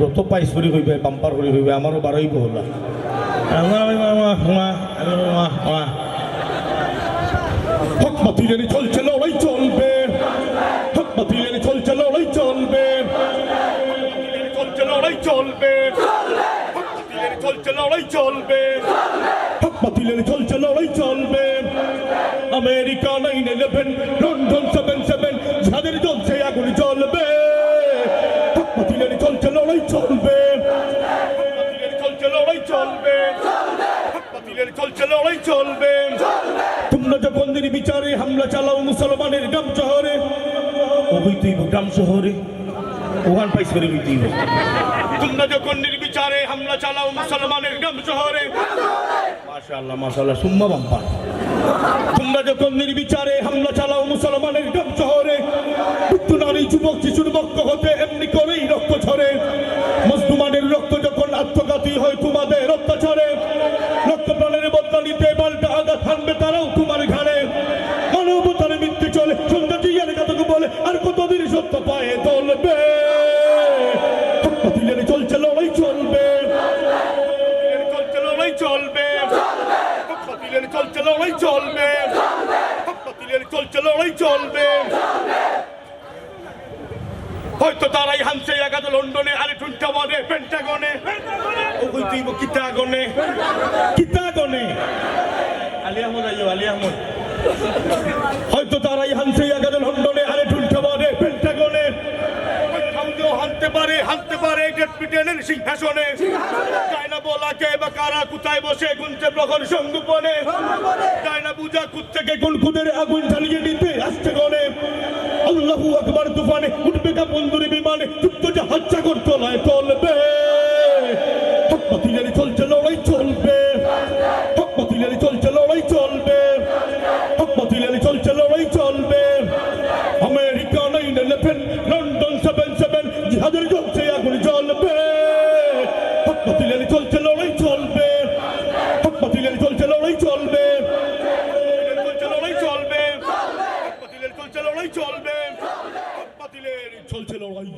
যত পাইস করি হইবে বাম্পার করি হইবে আমারও বারোই বহলা হক বাতিলের চলছে লড়াই চলবে হক বাতিলের চলছে লড়াই চলবে। চলছে লড়াই চলবে চলছে লড়াই চলবে। হক বাতিলের চলছে লড়াই চলবে। America nine eleven London seven seven যাদের চলছে আগুন চলবে হক বাতিলের চলছে লড়াই চলবে। চলছে চলবে। চলবে। তোমরা যখন বিচারে হামলা চালাও মুসলমানের গ্রাম শহরে ও হইতেইব গ্রাম শহরে পাইস করে তোমরা যখন নির্বিচারে হামলা চালাও মুসলমানের গ্রাম শহরে, মাশাআল্লাহ মাশাআল্লাহ, সুম্মা বাম্পার তোমরা যখন নির্বিচারে হামলা চালাও মুসলমানের গ্রাম শহরে নারী, যুবক, শিশুর বক্ষ হতে এমনি করেই রক্ত ঝরে রক্ত যখন আত্মঘাতী হয় তোমাদের অত্যাচারে রক্ত প্রাণের বদলা নিতে পাল্টা আঘাত হানবে তারাও তোমার ঘাড়ে। মানবতার মৃত্যু চলে, সন্ধ্যা জিয়ার কাতকে বলে, আর কতদিন সত্য পায়ে চলবে? হয়তো তারাই হামছে আলী আহমদ আলী আহমদ হয়তো তারাই হামছে এগাদ লন্ডনে আরে টুন্টাবনে পেন্টাগনে কোথাও হানতে পারে হানতে পারে গ্রেট ব্রিটেনের সিংহাসনে। চায় না বলা কে বা কারা কোথায় বসে গুনছে প্রখর সঙ্গুপনে। চায় না বুঝা কুত থেকে কোন কুদের আগুন জ্বালিয়ে নিতে আসছে গনে আল্লাহু আকবার তুফানে উঠবে কা বন্ধুরি বিমানে যুদ্ধ জাহাজ সাগর তলায় চলবে। চলছে বাতিলের চলছে লড়াই চলবে। বাতিলের চলছে লড়াই চলবে। লড়াই চলবে। বাতিলের চলছে লড়াই চলবে। চলছে লড়াই।